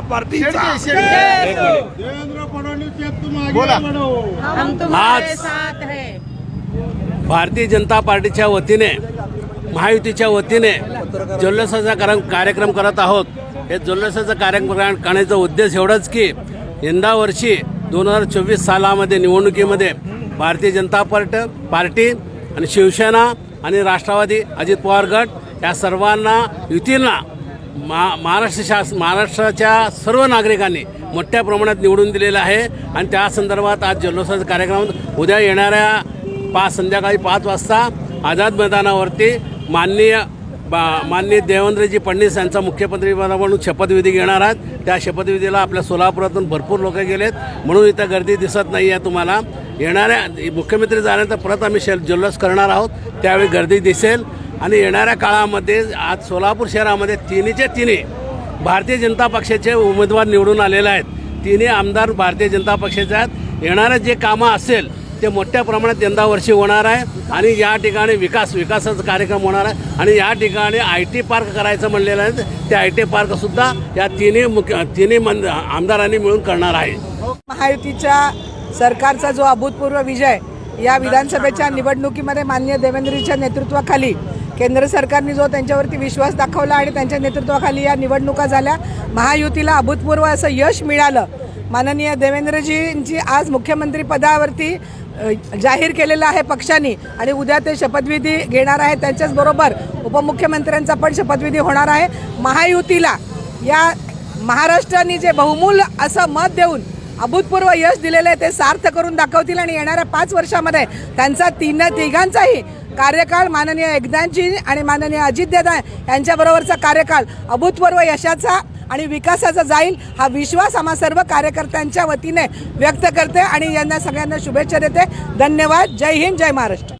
पार्टीचा. देवेंद्र फडणवीस आज- है. भारतीय जनता पार्टीच्या वतीने महायुतीच्या वतीने जल्लोषाचा कार- कार्यक्रम करत आहोत. हे जल्लोषाचा कार्यक्रम करण्याचा उद्देश एवढाच की यंदा वर्षी दोन हजार चोवीस सालामध्ये निवडणुकीमध्ये भारतीय जनता पार्ट पार्टी आणि शिवसेना आणि राष्ट्रवादी अजित पवार गट या सर्वांना युतींना मा महाराष्ट्र शास महाराष्ट्राच्या सर्व नागरिकांनी मोठ्या प्रमाणात निवडून दिलेलं आहे. आणि त्या संदर्भात आज जल्लोषाचा कार्यक्रम उद्या येणाऱ्या पाच संध्याकाळी पाच वाजता आझाद मैदानावरती माननीय बा माननीय देवेंद्रजी फडणवीस यांचा मुख्यमंत्री म्हणून शपथविधी घेणार आहेत. त्या शपथविधीला आपल्या सोलापुरातून भरपूर लोक गेलेत. म्हणून इथं गर्दी दिसत नाही आहे तुम्हाला. येणाऱ्या मुख्यमंत्री झाल्यानंतर परत आम्ही शेल जल्लोष करणार आहोत. त्यावेळी गर्दी दिसेल. आणि येणाऱ्या काळामध्ये आज सोलापूर शहरामध्ये तिन्हीचे तिन्ही भारतीय जनता पक्षाचे उमेदवार निवडून आलेले आहेत. तिन्ही आमदार भारतीय जनता पक्षाचे आहेत. येणारे जे कामं असेल ते मोठ्या प्रमाणात यंदा वर्षी होणार आहे आणि या ठिकाणी विकास विकासाचा कार्यक्रम होणार आहे आणि या ठिकाणी आय टी पार्क करायचं म्हणलेलं आहे. ते आय टी पार्कसुद्धा या तिन्ही मुख्य तिन्ही मंद आमदारांनी मिळून करणार आहे. महायुतीच्या सरकारचा जो अभूतपूर्व विजय या विधानसभेच्या निवडणुकीमध्ये माननीय देवेंद्रजीच्या नेतृत्वाखाली केंद्र सरकारने जो त्यांच्यावरती विश्वास दाखवला आणि त्यांच्या नेतृत्वाखाली या निवडणुका झाल्या महायुतीला अभूतपूर्व असं यश मिळालं. माननीय देवेंद्रजींची आज मुख्यमंत्री पदावरती जाहीर केलेलं आहे पक्षाने आणि उद्या ते शपथविधी घेणार आहे. त्यांच्याचबरोबर उपमुख्यमंत्र्यांचा पण शपथविधी होणार आहे. महायुतीला या महाराष्ट्राने जे बहुमूल्य असं मत देऊन अभूतपूर्व यश दिलेलं आहे ते सार्थ करून दाखवतील आणि येणाऱ्या पाच वर्षामध्ये त्यांचा तीन तिघांचाही कार्यकाळ माननीय एकदानजी आणि माननीय अजितदादा यांच्याबरोबरचा कार्यकाळ अभूतपूर्व यशाचा आणि विकासाचा जाईल हा विश्वास आम्हा सर्व कार्यकर्त्यांच्या वतीने व्यक्त करते आणि यांना सगळ्यांना शुभेच्छा देते. धन्यवाद. जय हिंद जय महाराष्ट्र.